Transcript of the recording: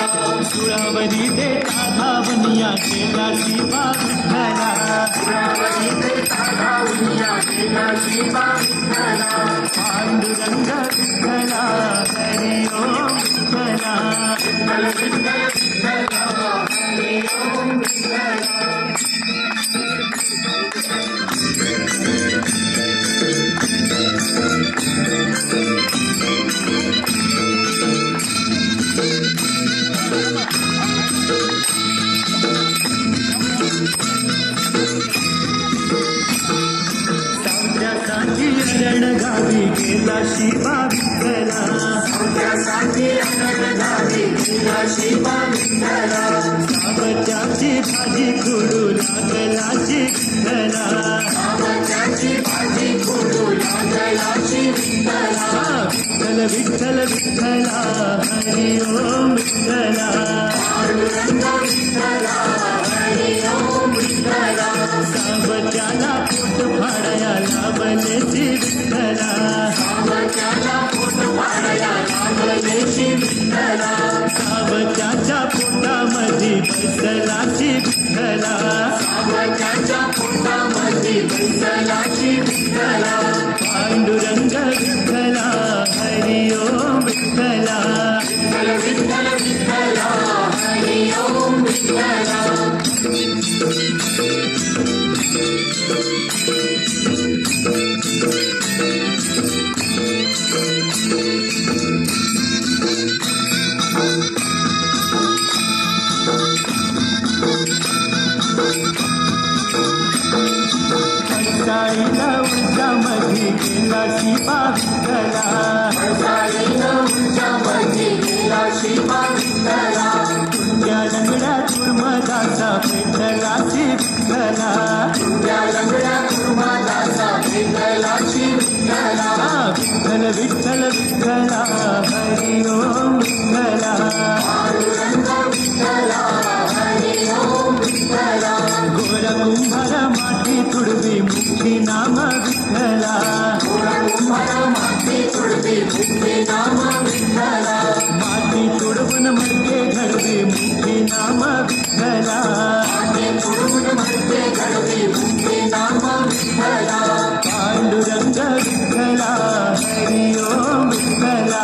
विठ्ठला सुरावरी देता धावनिया केला शिवा विठ्ठला पांडुरंग विठ्ठला हरी ओम विठ्ठला सावत्यासाठी गावी गेला शिवा विठ्ठला सावत्याची भाजी खुडू लागलाची विठ्ठला हा, विठ्ठल विठ्ठल विठ्ठला हरी ओम विठ्ठला. विठ्ठला सावकाच्या पोटामध्ये बिसलाची विठ्ठला पंचाळीला उंचामध्ये गेला शिवा विठ्ठला तुझ्या लंगड्या दुर्मदाचा पेटलाची विठ्ठला हा, विठ्ठल विठ्ठल विठ्ठला மரமாட்டி துடுதி முக்தி நாம விட்டலா? மரமாட்டி துடுதி முக்தி நாம விட்டலா மாட்டி துடுவன மர்க்கே கடுதி முக்தி நாம விட்டலா? மாட்டி துடுவன மர்க்கே ஹரியோ விட்டலா?